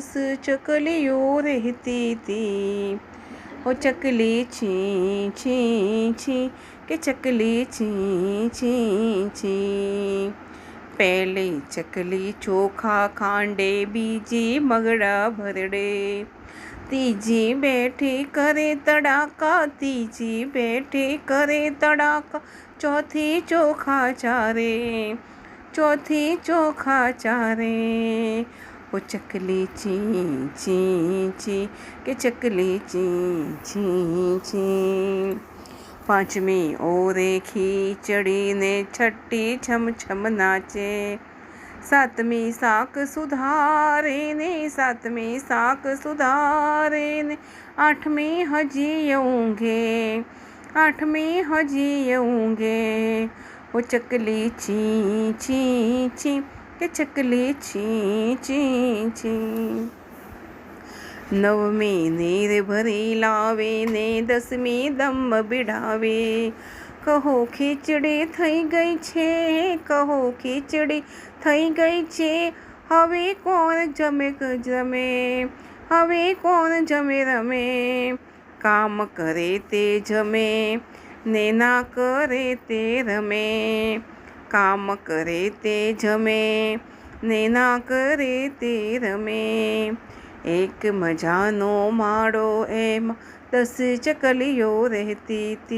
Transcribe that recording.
उस चकली रहती थी। वो चकली छी छी छी के चकली छी छी छी पहले चकली चोखा खांडे, बीजी मगड़ा भरड़े। तीजी बैठी करे तड़ाका, तीजी बैठी करे तड़ाका, चौथी चोखा चारे, चौथी चोखा चारे। वो चकली ची ची ची, के चकली ची ची ची। पांचवी ओरे खीचड़ी ने छठी छम छम नाचे। सातवीं साख सुधारे ने, सातवीं साख सुधारे ने, आठवीं हजी आऊँगे आठवीं हजी आऊँगे वो चकली ची ची ची કે ચકલી છી છી છી નવમી નીર ભરી લાવે ને દસમી દમ બિડાવે કહો ખીચડી થઈ ગઈ છે કહો ખીચડી થઈ ગઈ છે હવે કોણ જમે ક જમે હવે કોણ જમે રમે કામ કરે તે જમે ને ના કરે તે રમે કામ કરે તે જમે ને ના કરે તે રમે એક મજાનો માળો એમ દસ ચકલીઓ રહેતી હતી